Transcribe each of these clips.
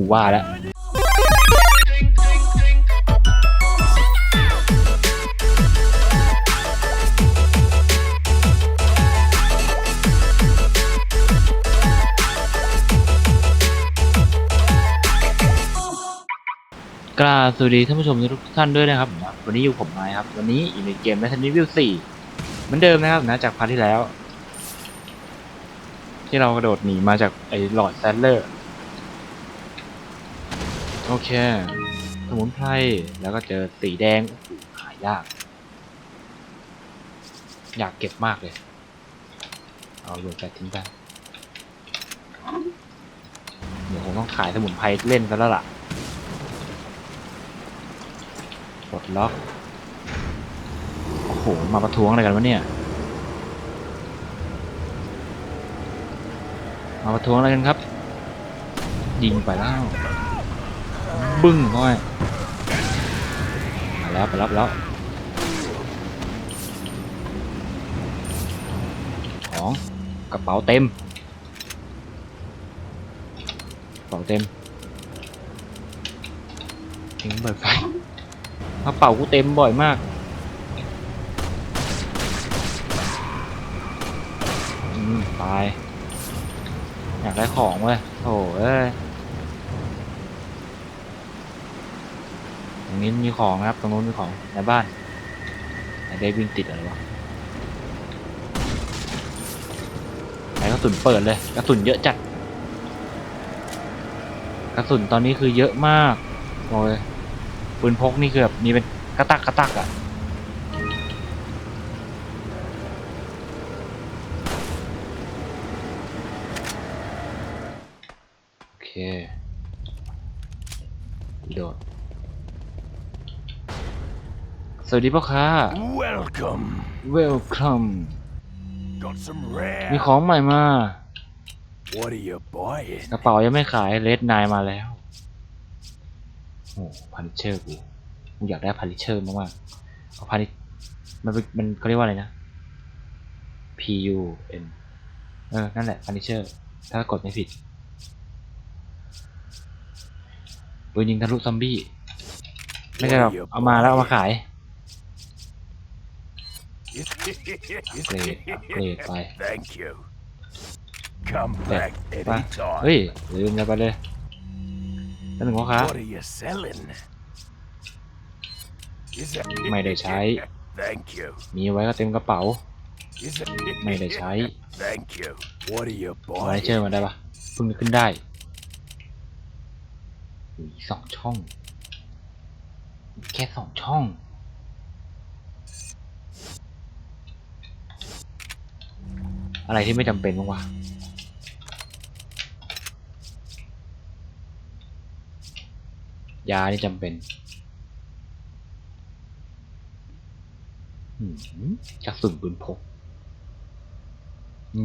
กูว่าแล้วกราสวัสดีท่านผู้ชมทุกท่านด้วยนะครับ วันนี้อยู่ผมไม้ครับ วันนี้อยู่ในเกม Resident Evil 4 เหมือนเดิมนะครับนะจากพาร์ทที่แล้ว ที่เรากระโดดหนีมาจากไอ้หลอดแซดเลอร์ โอเค สมุนไพร แล้วก็เจอสีแดงหายาก อยากเก็บมากเลย เอาโยนแฟทิ้งไปเดี๋ยวคงต้องขายสมุนไพรเล่นซะแล้วล่ะปลดล็อก โอ้โห มาประท้วงอะไรกันวะเนี่ย มาประท้วงอะไรกันครับ ยิงไปแล้ว บึ้งเข้าไปมาแล้วไปรับแล้วของกระเป๋าเต็มกระเป๋าเต็มทิ้งเบิดไฟกระเป๋ากูเต็มบ่อยมากอืมตาย อยากได้ของเว้ยโถ่เอ้ย ตรงนี้มีของนะครับ ตรงนู้นมีของในบ้านไหนได้วิ่งติดอะไรวะไหนกระสุนเปิดเลย กระสุนเยอะจัด กระสุนตอนนี้คือเยอะมากโอ้ยปืนพกนี่คือแบบมีเป็นกระตักกระตักอะ่ะโอเคโดด สวัสดีพ่อค้า Welcome. Welcome Got some rare. มีของใหม่มา What are you buying? กระเป๋ายังไม่ขายเลดนายมาแล้วโอ้พันเชอร์กูกูอยากได้พันเชอร์มากๆเอาพันมันเป็นมันเขาเรียกว่าอะไรนะ P U N เออ นั่นแหละพันเชอร์ถ้ากดไม่ผิดปืนยิงทะลุซอมบี้ ไม่ใช่หรอกเอามาแล้วเอามาขาย Upgrade, upgrade ไป Thank you. Come เด็ด back ป่ะ anytime. เฮ้ยลืมอะไรไปเลยนั่นหนึ่งพ่อค้า What are you selling? Is it? ไม่ได้ใช้ Thank you. มีไว้ก็เต็มกระเป๋า Is it? ไม่ได้ใช้ Thank you. What are you เอาไว้เชื่อ buying? มาได้ปะเพิ่งนึกขึ้นได้อุ๊ยสองช่อง แค่สองช่อง อะไรที่ไม่จำเป็นบ้างวะยานี่จำเป็นหืมจักสุนปืนพก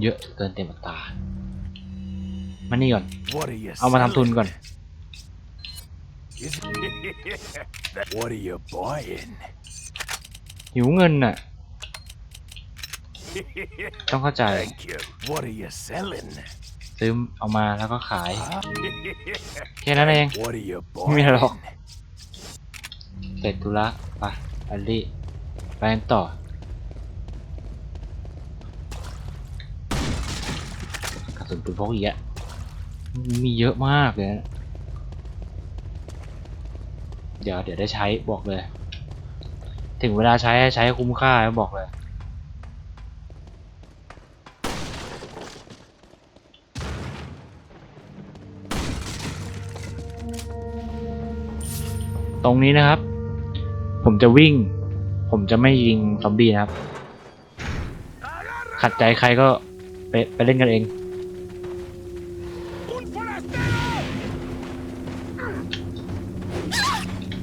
เยอะเกินเต็มอัตรามานี่ก่อน What are you เอามาทำทุน selling? ก่อน Is it? What are you buying? หิวเงินน่ะ ต้องเข้าใจ Thank you. What are you selling? ซื้อเอามาแล้วก็ขาย Huh? แค่นั้นเอง What are you ไม่มีอะไรหรอก buying? เสร็จธุระไปอัลลี่ไปกันต่อ กระสุนปืนพกอีกอะมีเยอะมากเลยนะเดี๋ยวเดี๋ยวได้ใช้บอกเลย ถึงเวลาใช้ให้ใช้ให้คุ้มค่าบอกเลย ตรงนี้นะครับ ผมจะวิ่ง ผมจะไม่ยิงซอมบี้นะครับ ขัดใจใครก็ไปไปเล่นกันเอง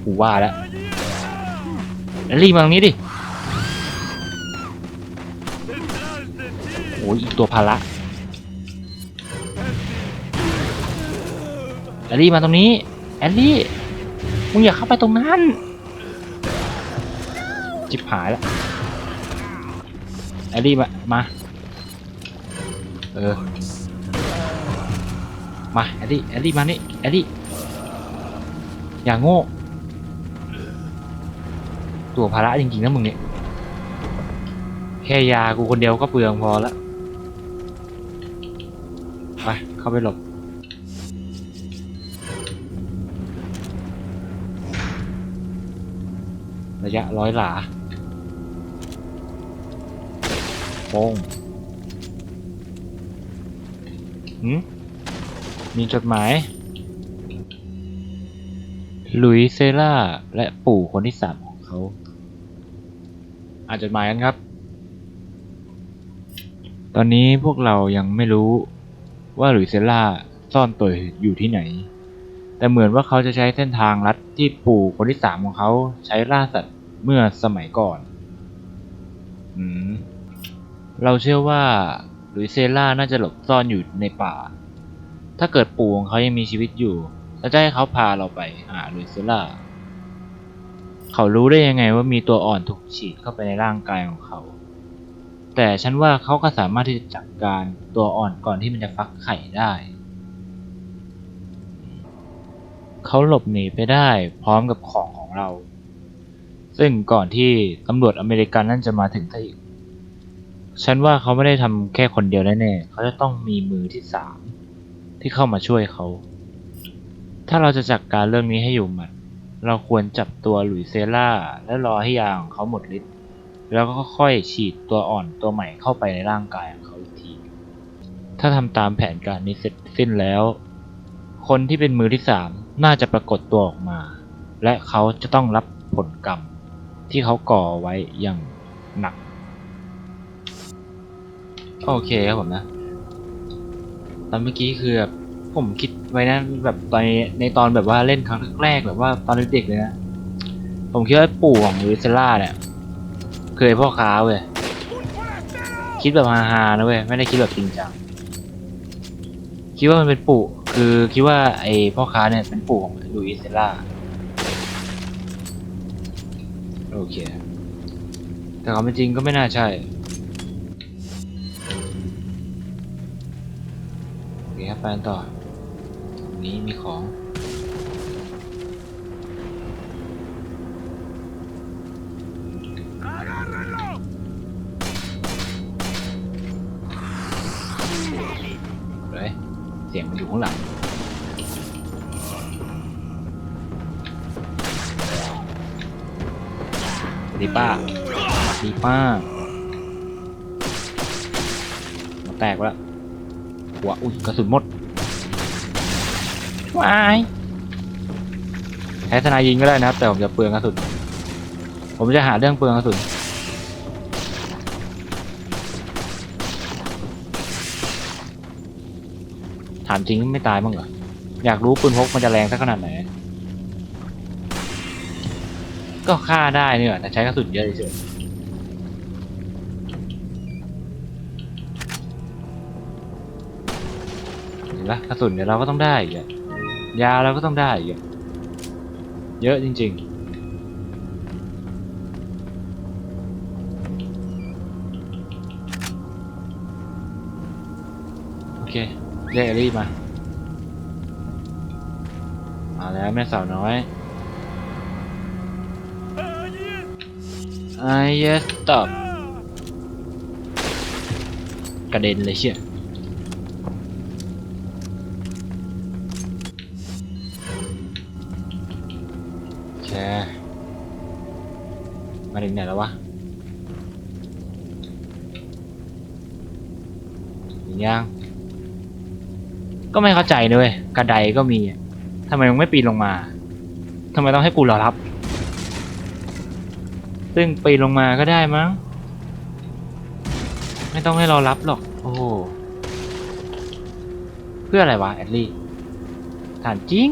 กูว่าแล้วแอลลี่มาตรงนี้ดิโอ้ยอีกตัวพาระแอลลี่มาตรงนี้ แอลลี่ มึงอย่าเข้าไปตรงนั้น จิบหายแล้วแอลลี่มา มา เออ มาแอดดี้แอดดี้มานี่แอดดี้ อย่างโง่ ตัวภาระจริงๆนะมึงเนี่ย แค่ยากูคนเดียวก็เปลืองพอแล้ว ไป เข้าไปหลบ ระยะร้อยหลาโป้งหืมมีจดหมาย หลุยเซล่า และปู่คนที่สามของเขาอ่านจดหมายกันครับ ตอนนี้พวกเรายังไม่รู้ว่าหลุยเซล่าซ่อนตัวอยู่ที่ไหน แต่เหมือนว่าเขาจะใช้เส้นทางลัดที่ปู่คนที่สามของเขาใช้ล่าสัตว์เมื่อสมัยก่อนอืมเราเชื่อว่าหลุยเซล่าน่าจะหลบซ่อนอยู่ในป่า ถ้าเกิดปู่ของเขายังมีชีวิตอยู่เราจะให้เขาพาเราไปหาหลุยเซล่า เขารู้ได้ยังไงว่ามีตัวอ่อนถูกฉีดเข้าไปในร่างกายของเขา แต่ฉันว่าเขาก็สามารถที่จะจัดการตัวอ่อนก่อนที่มันจะฟักไข่ได้ เขาหลบหนีไปได้พร้อมกับของของเรา ซึ่งก่อนที่ตำรวจอเมริกันนั่นจะมาถึงซะอีก ฉันว่าเขาไม่ได้ทำแค่คนเดียวแน่ๆเขาจะต้องมีมือที่สามที่เข้ามาช่วยเขา ถ้าเราจะจัดกการเรื่องนี้ให้อยู่หมัด เราควรจับตัวหลุยเซล่า และรอให้ยาของเขาหมดฤทธิ์แล้วก็ค่อยฉีดตัวอ่อนตัวใหม่เข้าไปในร่างกายของเขาอีกที ถ้าทำตามแผนการนี้เสร็จสิ้นแล้ว คนที่เป็นมือที่สาม น่าจะปรากฏตัวออกมา และเขาจะต้องรับผลกรรม ที่เขาก่อไว้อย่างหนัก โอเคครับผมนะตอนเมื่อกี้คือแบบผมคิดไว้นะแบบตอนในตอนแบบว่าเล่นครั้งแรกแบบว่าตอนเด็กๆเลยนะผมคิดว่าปู่ของลูเซล่าเนี่ยเคยพ่อค้าเว้ยคิดแบบฮาๆนะเว้ยไม่ได้คิดแบบจริงจังคิดว่ามันเป็นปู่ คือคิดว่าไอ้พ่อค้าเนี่ยเป็นปู่ของลูอิสเซล่าโอเค แต่ความเป็นจริงก็ไม่น่าใช่โอเคครับไปกันต่อตรงนี้มีของ เสียงมันอยู่ข้างหลัง สวัสดีป้า สวัสดีป้า มาแตกแล้วหัวอุ้ยกระสุนหมดวายใช้ทนายยิงก็ได้นะครับ แต่ผมจะเปลืองกระสุน ผมจะหาเรื่องเปลืองกระสุนามจริงไม่ตายบ้างเหรอ อยากรู้ปืนพกมันจะแรงสักขนาดไหน ก็ฆ่าได้เนี่ยแต่ใช้กระสุนเยอะเฉยเห็นปะกระสุนเดี๋ยวเราก็ต้องได้อีกยาเราก็ต้องได้อีกอะเยอะจริง ๆ โอเค เรียกเอลี่มา มาแล้วแม่สาวน้อยไอ้เยสตอบกระเด็นเลยเชี่ย ก็ไม่เข้าใจนะเว้ยกระไดก็มีทำไมมึงไม่ปีนลงมาทำไมต้องให้กูรอรับ ซึ่งปีนลงมาก็ได้มั้ง ไม่ต้องให้รอรับหรอก โอ้โหเพื่ออะไรวะแอดลี่ถามจริง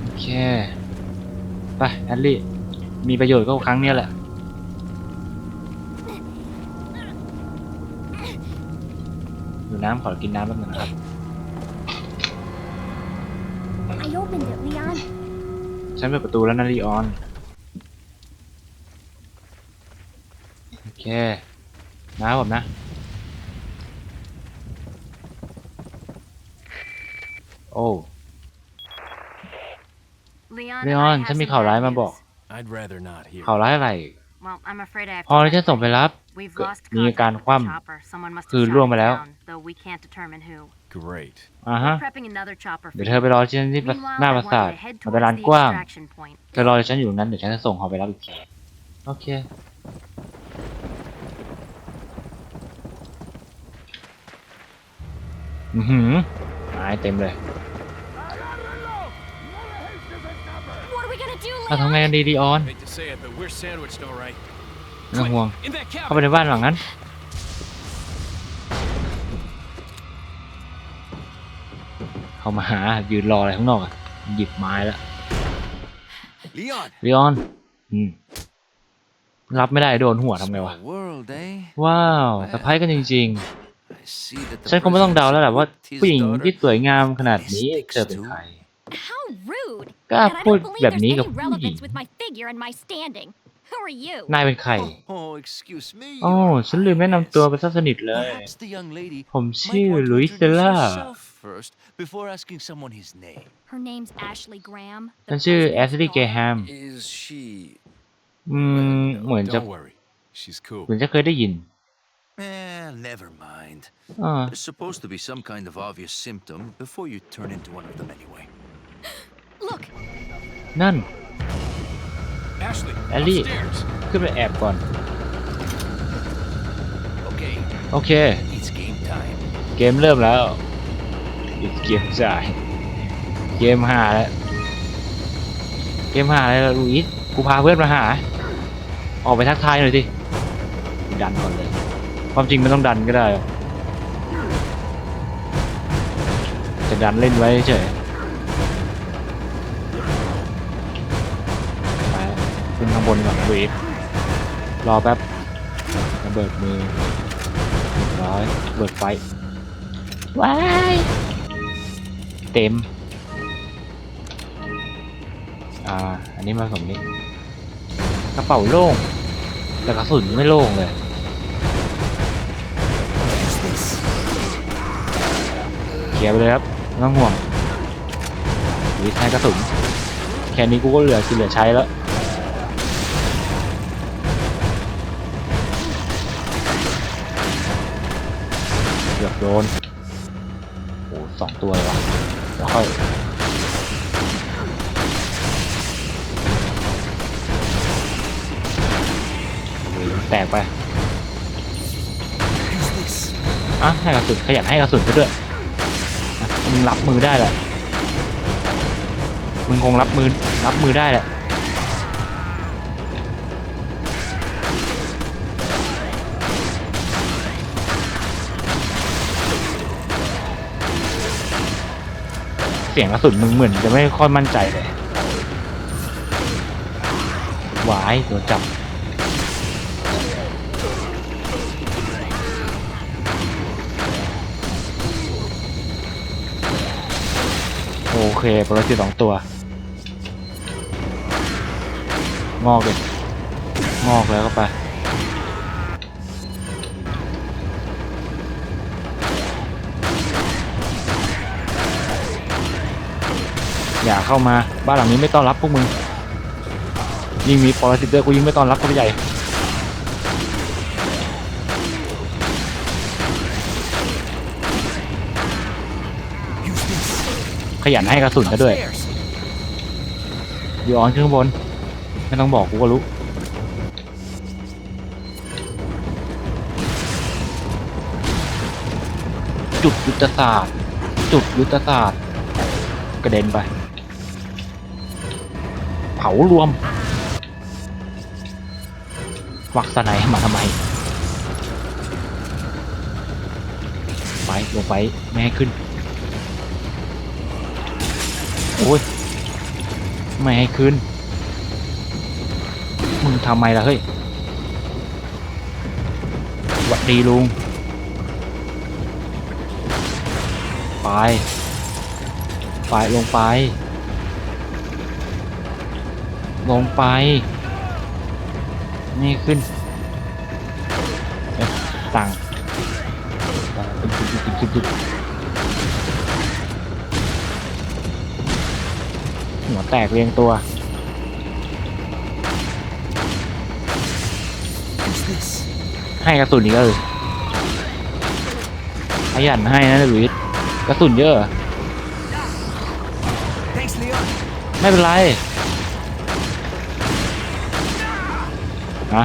โอเค ไปแอดลี่ มีประโยชน์ก็ครั้งนี้แหละ อยู่น้ำขอกินน้ำแป๊บนึงนะครับ I opened it, Leon. ฉันเปิดประตูแล้วนะลีออน โอเคน้าผมนะ โอ้ Leon, Leon, I have ฉันมี some ข่าวร้าย bad มาบอก news. I'd rather not hear. ข่าวร้ายอะไร Well, I'm afraid I have พอ to เราจะ break ส่งไป it. รับ We've เกิด lost มีการ contact คว่ with the chopper. Someone must ำคือ have ร่วง shot ไป it แล้ว down, though we can't determine who. Great. อ่าฮะ We're prepping another chopper เดี๋ย for วเธอไป you. รอฉันที่ Meanwhile, หน้า I ปรา want สาท you to head มันเป็น towards ลาน the กว้าง extraction point. เธอรอฉันอยู่ตรงนั้นเดี๋ยวฉันจะส่งเขาไปรับอีกทีโอเค อือหือไม้เต็มเลย What are we gonna do, เรา Leon? ทำไงกันดีดีออน Hate to say it, but we're sandwiched all right. ไม่ต้องห่วง In that เข้าไป cabin. ในบ้านหลังนั้น เข้ามาหายืนรออะไรข้างนอกอะหยิบไม้แล้ว Leon. ลีออนอืมรับไม่ได้โดนหัวทำไงวะ Small world, eh? ว้าวสะพ้ายกันจริง I see that ๆ the ฉันคงไม่ต้องเดาแล้วแหละว่า president's his ผู้หญิง daughter ที่สวยงามขนาดนี้เธอเป็นใคร How rude! กล้า And I พูด don't believe แบบ there's นี้ any กับผู้หญิง relevance with my figure and my standing. Who are you? นายเป็นใคร Oh, oh, excuse me. โอ้ Your ฉันลืมแนะนำตัวไปซะสนิทเลย Perhaps the young lady ผม might ชื่อ want to ลุยส์เซ introduce ล่า herself first before asking someone his name. Her name's Ashley Graham. ฉั the นชื่อ president's แอสลีย์เก daughter. แฮม Is she อืม เหมือนจะ Don't worry. She's cool. เหมือนจะเคยได้ยิน Eh, never mind. อ่า There's supposed to be some kind of obvious symptom before you turn into one of them anyway. Look, นั่น Ashley, Ellie. upstairs. ขึ้นไปแอบก่อน Okay, โอเค it's game time. เกมเริ่มแล้วอีกเกมจ่ายเกมหาแล้วเกมหาอะไรล่ะลุยส์กูพาเพื่อนมาหา ออกไปทักทายหน่อยสิดันก่อนเลย ความจริงมันต้องดันก็ได้หรอกจะดันเล่นไว้เฉย ขึ้นข้างบนก่อนลุยส์รอแป๊บระเบิดมือเรียบร้อยระเบิดไฟว้ายเต็ม อ่า อันนี้มาสมนี้กระเป๋าโล่ง แต่กระสุนไม่โล่งเลยเคลียร์ไปเลยครับไม่ต้องห่วงวิใช้กระสุนแค่นี้กูก็เหลือกินเหลือใช้แล้ว โดนโอ้สองตัวเลยวะแล้วค่อยโอ้ยแตกไปอะให้กระสุนขยันให้กระสุนไปด้วยมึงรับมือได้แหละมึงคงรับมือรับมือได้แหละ สียงกระสุนมึงเหมือนจะไม่ค่อยมั่นใจเลย หวายโดนจับโอเคปรสิตสองตัว งอกเลยงอกแล้วก็ไป อย่าเข้ามาบ้านหลังนี้ไม่ต้อนรับพวกมึงยิ่งมีปรสิตด้วยกูยิ่งไม่ต้อนรับเขาใหญ่ขยันให้กระสุนก็ด้วยอยู่ออนขึ้นข้างบน ไม่ต้องบอกกูก็รู้จุดยุทธศาสตร์ จุดยุทธศาสตร์ กระเด็นไป เผารวมควักสไนมาทำไม ไปลงไปไม่ให้ขึ้น โอ้ย ไม่ให้คืนมึงทำไมล่ะเฮ้ยหวัดดีลุง ไป ไปลงไป ลงไป นี่ขึ้นเอ๊ะตังหัวแตกเรียงตัว ให้กระสุนอีกเลยขยันให้นะลุยกระสุนเยอะ ไม่เป็นไร นะ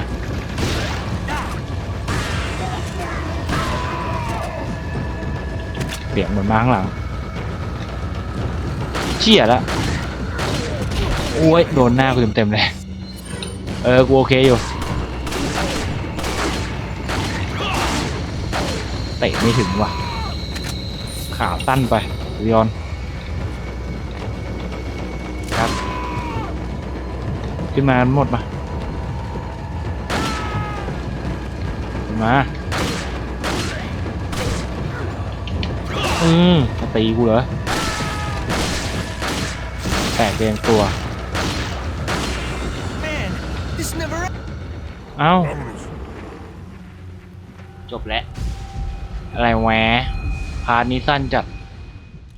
เปลี่ยนเหมือนมาข้างหลังเชี่ยแล้วโอ้ยโดนหน้ากูเต็มๆเลยเออกูโอเคอยู่เตะไม่ถึงว่ะขาสั้นไปลีออนครับ ขึ้นมาหมดมา มาอืมมาตีกูเหรอแตกเรียงตัว Man, this never. เอ้า จบแล้ว อะไรแหวะพาร์ทนี้สั้นจัด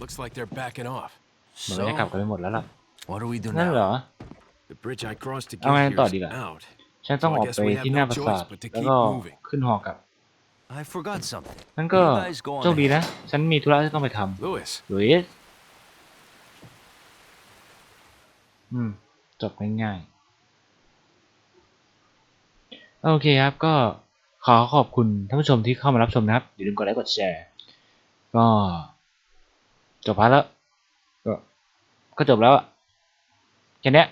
Looks like they're backing off. เหมือนไม่ได้กลับกันไปหมดแล้วล่ะ What do we do นั่นเหร now? อ The bridge I crossed to เอา get ไง here ต่อ is ดีล่ะ out. ฉันต้องออกไปที่หน้าปราสาทแล้วก็ขึ้นหอกลับ I forgot something. นั่นก็ You guys go on โชคดีนะ ฉันมีธุระที่ต้องไปท Lewis, ำหลุยส์อืม จบง่ายๆ โอเคครับ ก็ขอขอบคุณท่านผู้ชมที่เข้ามารับชมนะครับ อย่าลืมกดไลค์กดแชร์ ก็ จบพาร์ทแล้ว ก็ก็จบแล้วอะแค่เนี้ย